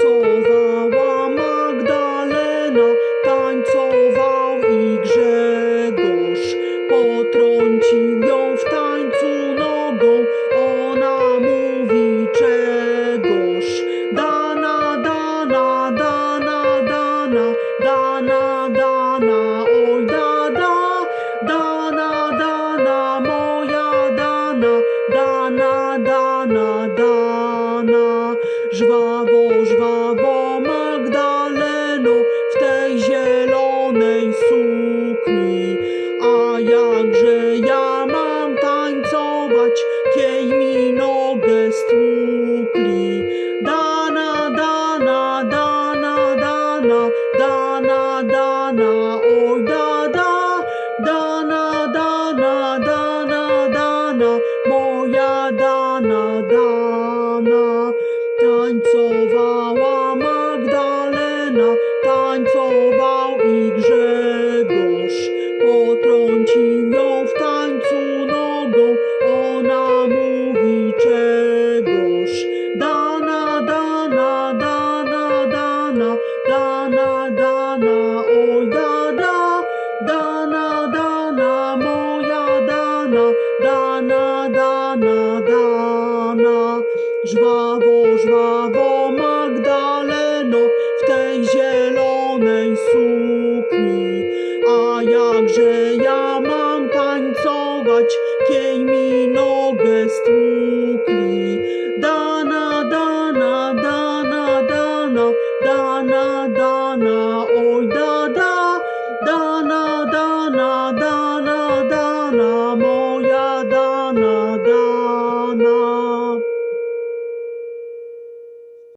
over Żwawo, żwawo Magdaleno w tej zielonej sukni. A jakże ja mam tańcować, kiej mi nogę stłukli. Dana, dana, dana, dana, dana, dana, oj da, da, dana, dana, dana, dana, moja dana, dana. Tańcowała Magdalena, tańcował i Grzegorz. Potrącił ją w tańcu nogą, ona mówi czegoż. Dana, dana, dana, dana, dana, dana, oj dada, dana, dana, moja dana, dana, dana, dana. Żwawo, żwawo, Magdaleno, w tej zielonej sukni. A jakże ja mam tańcować, kiej mi nogę